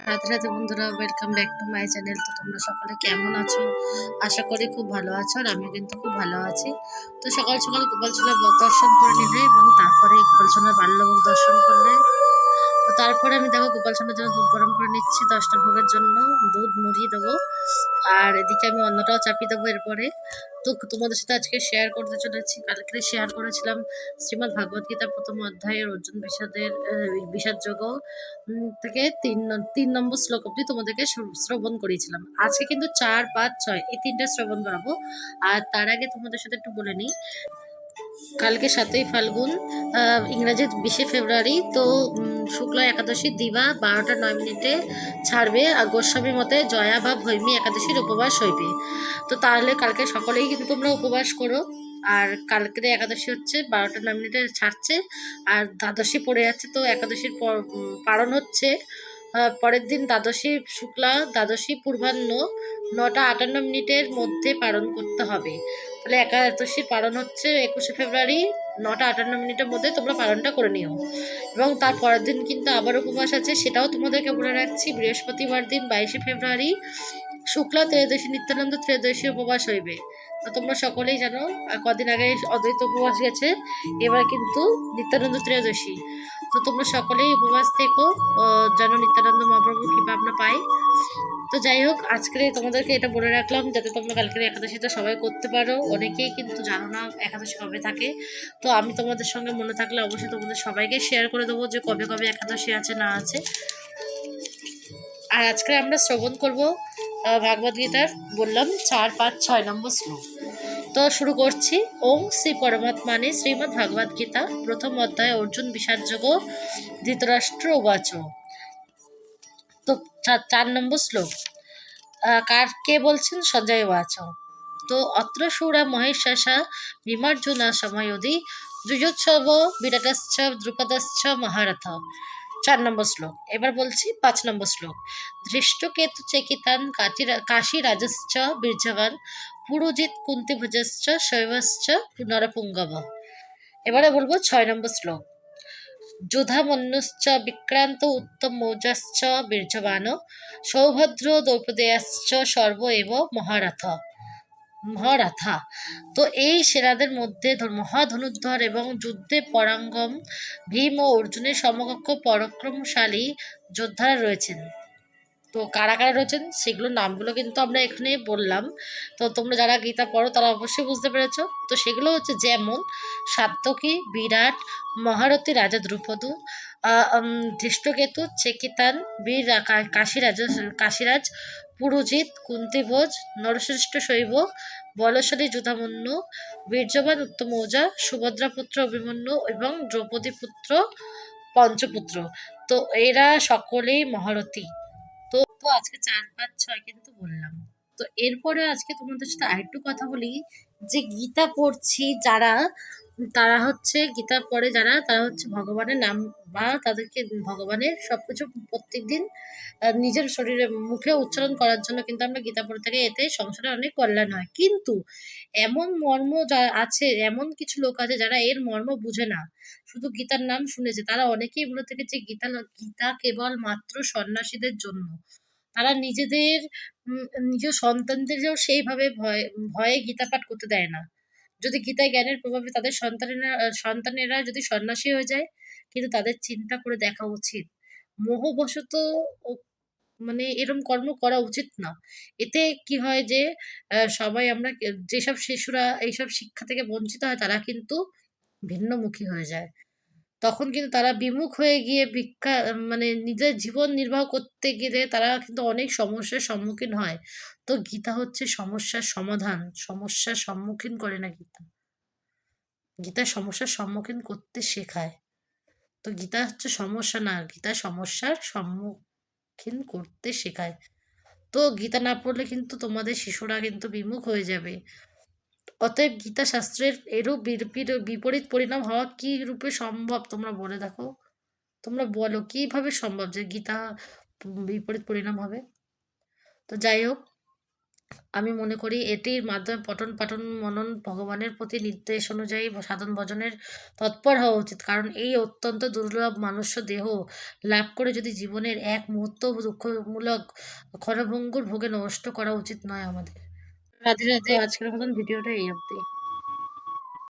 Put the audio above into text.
রাধে রাতে বন্ধুরা welcome back to my channel তো তোমরা সকলে কেমন আছো? আশা করি খুব ভালো আছো আর আমিও কিন্তু খুব ভালো আছি। তো সকাল সকাল গোপালচোলা দর্শন করে নিলে এবং তারপরে গোপালচোলার বাল্যভোগ দর্শন করলে। তো তারপরে আমি দেখো গোপালচন্দ্রের জন্য দুধ গরম করে নিচ্ছি দশটা ভোগের জন্য। দুধ মুড়িয়ে দেবো। আর এদিকে আমি অন্যটাও চাপিয়ে দেবো এরপরে। তো তোমাদের সাথে আজকে শেয়ার করতে চলেছি। কালকে শেয়ার করেছিলাম শ্রীমৎ ভাগবত গীতার প্রথম অধ্যায়ের অর্জুন বিষাদের বিষাদ যোগ থেকে তিন তিন নম্বর শ্লোক অব্দি তোমাদেরকে শ্র- শ্রবণ করিয়েছিলাম। আজকে কিন্তু চার, পাঁচ, ছয়, এই তিনটা শ্রবণ করাবো। আর তার আগে তোমাদের সাথে একটু বলে নিই কালকে সাতই ফাল্গুন আহ, ইংরাজির বিশে ফেব্রুয়ারি তো শুক্লা একাদশী দিবা বারোটা নয় মিনিটে ছাড়বে আর গোস্বামী মতে জয়া বা ভৈমী একাদশীর উপবাস হইবে। তো তাহলে কালকে সকলেই কিন্তু তোমরা উপবাস করো। আর কালকে একাদশী হচ্ছে বারোটা নয় মিনিটে ছাড়ছে আর দ্বাদশী পড়ে যাচ্ছে তো একাদশীর পালন হচ্ছে। পরের দিন দ্বাদশী শুক্লা দ্বাদশী পূর্বাহ্ন নটা আটান্ন মিনিটের মধ্যে পালন করতে হবে। তাহলে একাদশীর পালন হচ্ছে একুশে ফেব্রুয়ারি নটা আটান্ন মিনিটের মধ্যে তোমরা পালনটা করে নিও। এবং তার পরের দিন কিন্তু আবার উপবাস আছে, সেটাও তোমাদেরকে বলে রাখছি। বৃহস্পতিবার দিন বাইশে ফেব্রুয়ারি শুক্লা ত্রয়োদশী, নিত্যানন্দ ত্রয়োদশী উপবাস হইবে। তো তোমরা সকলেই জানো কদিন আগে অদ্বৈত উপবাস গেছে, এবার কিন্তু নিত্যানন্দ ত্রয়োদশী। তো তোমরা সকলেই উপবাস থেকো যেন নিত্যানন্দ মহাপ্রভুর কৃপা আমরা পাই। তো যাই হোক, আজকে তোমাদেরকে এটা বলে রাখলাম যাতে তোমরা কালকের একাদশীটা সবাই করতে পারো। অনেকেই কিন্তু জানো না একাদশী কবে থাকে। তো আমি তোমাদের সঙ্গে মনে থাকলে অবশ্যই তোমাদের সবাইকে শেয়ার করে দেবো যে কবে কবে একাদশী আছে, না আছে। আর আজকে আমরা শ্রবণ করব ভাগবত গীতার, বললাম চার পাঁচ ছয় নম্বর শ্লোক। তো শুরু করছি। ওং শ্রী পরমাত্মানে শ্রীমদ্ ভাগবত গীতা, প্রথম অধ্যায় অর্জুন বিষাদযোগ ধৃতরাষ্ট্র উবাচ। তো চার নম্বর শ্লোক। কার কে বলছেন? সঞ্জয় উবাচ তো অত্র সুরা মহেশাসা বিমার্জুনা সময়োদি যুজোৎসব বিরাটশ্চ দ্রুপদশ্চ মহারথ। চার নম্বর শ্লোক। এবার বলছি পাঁচ নম্বর শ্লোক। ধৃষ্টকেতু চেকিতান কাশী রাজশ্চ বীর্যবান পুরুজিৎ কুন্তিভুজশ্চ শৈবশ্চ নরপুঙ্গব এবারে বলব ছয় নম্বর শ্লোক। যুধামন্যুশ্চ বিক্রান্ত উত্তম মৌজাশ্চ বীর্যবান সৌভদ্র দ্রৌপদেয়াশ্চ সর্ব এব মহারথ মহারাথা তো এই সেরাদের মধ্যে মহাধনুদ্ধর এবং যুদ্ধে পরাঙ্গম ভীম ও অর্জুনের সমকক্ষ পরাক্রমশালী যোদ্ধারা রয়েছেন। তো কারা কারা রয়েছেন সেগুলোর নামগুলো কিন্তু আমরা এখানে বললাম। তো তোমরা যারা গীতা পড়ো তারা অবশ্যই বুঝতে পেরেছ। তো সেগুলো হচ্ছে যেমন সাত্যকী বিরাট, মহারথী রাজা দ্রুপদু ধৃষ্টকেতু, চেকিতান, বীর কাশীরাজ কাশীরাজ পুরুজিৎ কুন্তিভোজ নরশ্রেষ্ঠ শৈব, বলশালী যুধামন্য, বীর্যবান উত্তম ওজা সুভদ্রাপুত্র অভিমন্যু এবং দ্রৌপদী পুত্র পঞ্চপুত্র। তো এরা সকলেই মহারথী। তো আজকে চার পাঁচ ছয় কিন্তু বললাম। তো এরপরে আজকে তোমাদের সাথে আরেকটু কথা বলি যে গীতা পড়ছি যারা তারা হচ্ছে গীতা পড়ে যারা তারা হচ্ছে ভগবানের নাম বা তাদেরকে ভগবানের সবকিছু প্রত্যেকদিন আহ, নিজের শরীরে মুখে উচ্চারণ করার জন্য কিন্তু আমরা গীতা পড়ে থাকি। এতে সংসারে অনেক কল্যাণ হয়। কিন্তু এমন মর্ম যা আছে এমন কিছু লোক আছে যারা এর মর্ম বুঝে না। শুধু গীতার নাম শুনেছে। তারা অনেকেই বলে থেকে যে গীতা গীতা কেবল মাত্র সন্ন্যাসীদের জন্য। তারা নিজেদের নিজ সন্তানদেরও সেইভাবে ভয়, ভয়ে গীতা পাঠ করতে দেয় না। যদি গীতায় জ্ঞানের প্রভাবে তাদের সন্তানেরা সন্তানেরা যদি সন্ন্যাসী হয়ে যায়, কিন্তু তাদের চিন্তা করে দেখা উচিত। মোহবশত মানে এরম কর্ম করা উচিত না। এতে কি হয় যে সবাই আমরা যেসব শিশুরা এইসব শিক্ষা থেকে বঞ্চিত হয়, তারা কিন্তু ভিন্নমুখী হয়ে যায়। তখন কিন্তু তারা বিমুখ হয়ে গিয়ে ভিক্ষা মানে নিজের জীবন নির্বাহ করতে গেলে তারা কিন্তু অনেক সমস্যার সম্মুখীন হয়। তো গীতা হচ্ছে সমস্যার সমাধান, সমস্যার সম্মুখীন করে না গীতা। গীতা সমস্যার সম্মুখীন করতে শেখায়। তো গীতা হচ্ছে সমস্যা না, গীতা সমস্যার সম্মুখীন করতে শেখায়। তো গীতা না পড়লে কিন্তু তোমাদের শিশুরা কিন্তু বিমুখ হয়ে যাবে। অতএব গীতা শাস্ত্রের এরূপ বিপরীত পরিণাম হওয়া কি রূপে সম্ভব? তোমরা বলে দেখো। তোমরা বলো, কীভাবে সম্ভব যে গীতা বিপরীত পরিণাম হবে? তো যাই হোক, আমি মনে করি এটির মাধ্যমে পঠন পাঠন মনন ভগবানের প্রতি নির্দেশ অনুযায়ী সাধন ভজনের তৎপর হওয়া উচিত। কারণ এই অত্যন্ত দুর্লভ মানুষ্য দেহ লাভ করে যদি জীবনের এক মুহূর্ত দুঃখমূলক ক্ষণভঙ্গুর ভোগে নষ্ট করা উচিত নয় আমাদের। রাধে রাধে আজকের মতন ভিডিওটা এই অবধি।